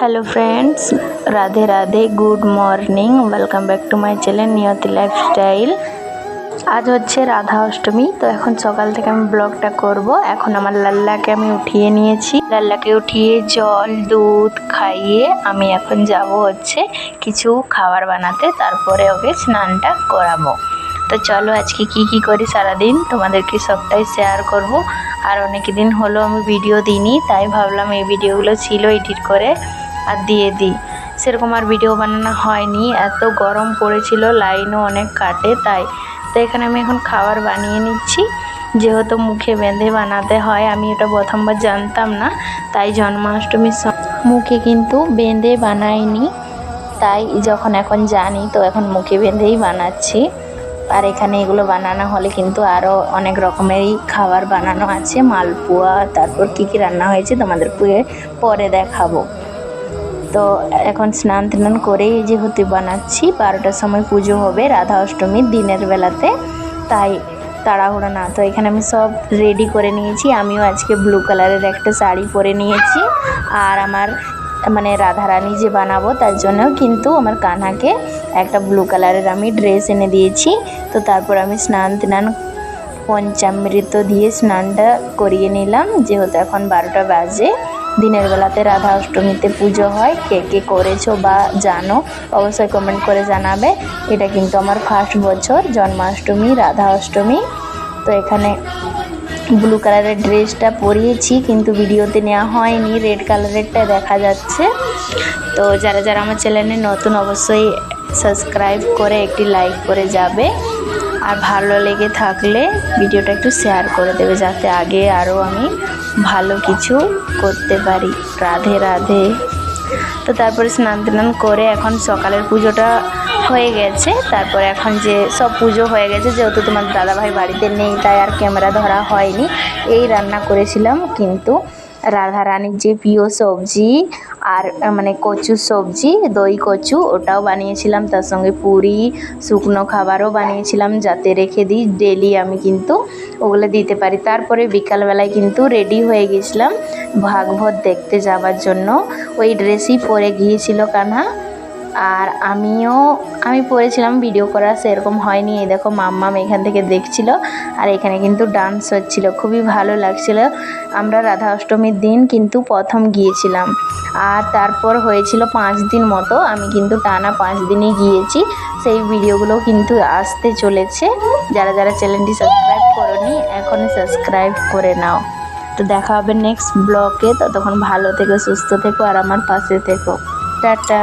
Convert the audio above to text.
Hello friends Radhe Radhe good morning welcome back to my channel Niyati lifestyle আজ হচ্ছে রাধা অষ্টমী, তো এখন সকাল থেকে আমি ব্লগটা করব। এখন আমার লাল্লাকে আমি উঠিয়ে নিয়েছি। লাল্লাকে উঠিয়ে জল, দুধ খাইয়ে আমি এখন যাব হচ্ছে কিছু খাবার বানাতে। তারপরে ওকে স্নানটা করাবো। তো চলো আজকে কি কি করি সারাদিন, তোমাদেরকে সবটাই শেয়ার করব। আর অনেক দিন হলো আমি ভিডিও দিইনি, তাই ভাবলাম এই ভিডিওগুলো ছিল এডিট করে আর দিয়ে দিই। সেরকম আর ভিডিও বানানো হয়নি। এত গরম পড়েছিল লাইনও অনেক কাটে, তাই এখানে আমি এখন খাবার বানিয়ে নিচ্ছি। যেহেতু মুখে বেঁধে বানাতে হয়, আমি এটা প্রথমবার জানতাম না, তাই জন্মাষ্টমীর মুখে কিন্তু বেঁধে বানাইনি। তাই যখন এখন জানি, তো এখন মুখে বেঁধেই বানাচ্ছি। আর এখানে এগুলো বানানো হলে কিন্তু আরও অনেক রকমেরই খাবার বানানো আছে। মালপোয়া, তারপর কী কী রান্না হয়েছে তোমাদের পুয়ে পরে দেখাবো। তো এখন স্নান টান করেই যেহেতু বানাচ্ছি। বারোটার সময় পুজো হবে, রাধা অষ্টমীর দিনের বেলাতে। তাই তাড়াহুড়ো না। তো এখানে আমি সব রেডি করে নিয়েছি। আমিও আজকে ব্লু কালারের একটা শাড়ি পরে নিয়েছি। আর আমার মানে রাধারানী যে বানাবো, তার জন্য কিন্তু আমার কানহাকে একটা ব্লু কালারের আমি ড্রেস এনে দিয়েছি। তো তারপর আমি স্নান টান পঞ্চামৃত দিয়ে স্নানটা করিয়ে নিলাম। যেহেতু এখন বারোটা বাজে, দিনের বেলাতে রাধা অষ্টমীতে পুজো হয়। কে কে করেছ বা জানো, অবশ্যই কমেন্ট করে জানাবে। এটা কিন্তু আমার ফার্স্ট বছর, জন্মাষ্টমী, রাধা অষ্টমী। তো এখানে ব্লু কালারের ড্রেসটা পরিয়েছি, কিন্তু ভিডিওতে নেওয়া হয়নি। রেড কালারেরটা দেখা যাচ্ছে। তো যারা যারা আমার চ্যানেলে নতুন, অবশ্যই সাবস্ক্রাইব করে একটি লাইক করে যাবে। আর ভালো লেগে থাকলে ভিডিওটা একটু শেয়ার করে দেবে যাতে আগে আরও আমি ভালো কিছু করতে পারি। রাধে রাধে। তো তারপরে স্নান টান করে এখন সকালের পুজোটা হয়ে গেছে। তারপরে এখন যে সব পুজো হয়ে গেছে, যেহেতু তোমার দাদাভাই বাড়িতে নেই, তাই আর ক্যামেরা ধরা হয়নি। এই রান্না করেছিলাম কিন্তু রাধা রানীর যে প্রিয় সবজি আর মানে কচু সবজি, দই কচু, ওটাও বানিয়েছিলাম। তার সঙ্গে পুরি, শুকনো খাবারও বানিয়েছিলাম, যাতে রেখে দিই। ডেলি আমি কিন্তু ওগুলো দিতে পারি। তারপরে বিকালবেলায় কিন্তু রেডি হয়ে গেছিলাম ভাগবত দেখতে যাওয়ার জন্য। ওই ড্রেসই পরে গিয়েছিল কানহা। আর আমিও, আমি পড়েছিলাম ভিডিও করা সেরকম হয়নি। এই দেখো মাম্মাম এখান থেকে দেখছিল আর এখানে কিন্তু ডান্স হচ্ছিল। খুবই ভালো লাগছিল। আমরা রাধা অষ্টমীর দিন কিন্তু প্রথম গিয়েছিলাম। আর তারপর হয়েছিল পাঁচ দিন মতো আমি কিন্তু টানা পাঁচ দিনই গিয়েছি। সেই ভিডিওগুলো কিন্তু আসতে চলেছে। যারা যারা চ্যানেলটি সাবস্ক্রাইব করনি, এখনই সাবস্ক্রাইব করে নাও। তো দেখা হবে নেক্সট ব্লগে ততক্ষণ ভালো থেকো, সুস্থ থেকো আর আমার পাশে থেকো। টাটা।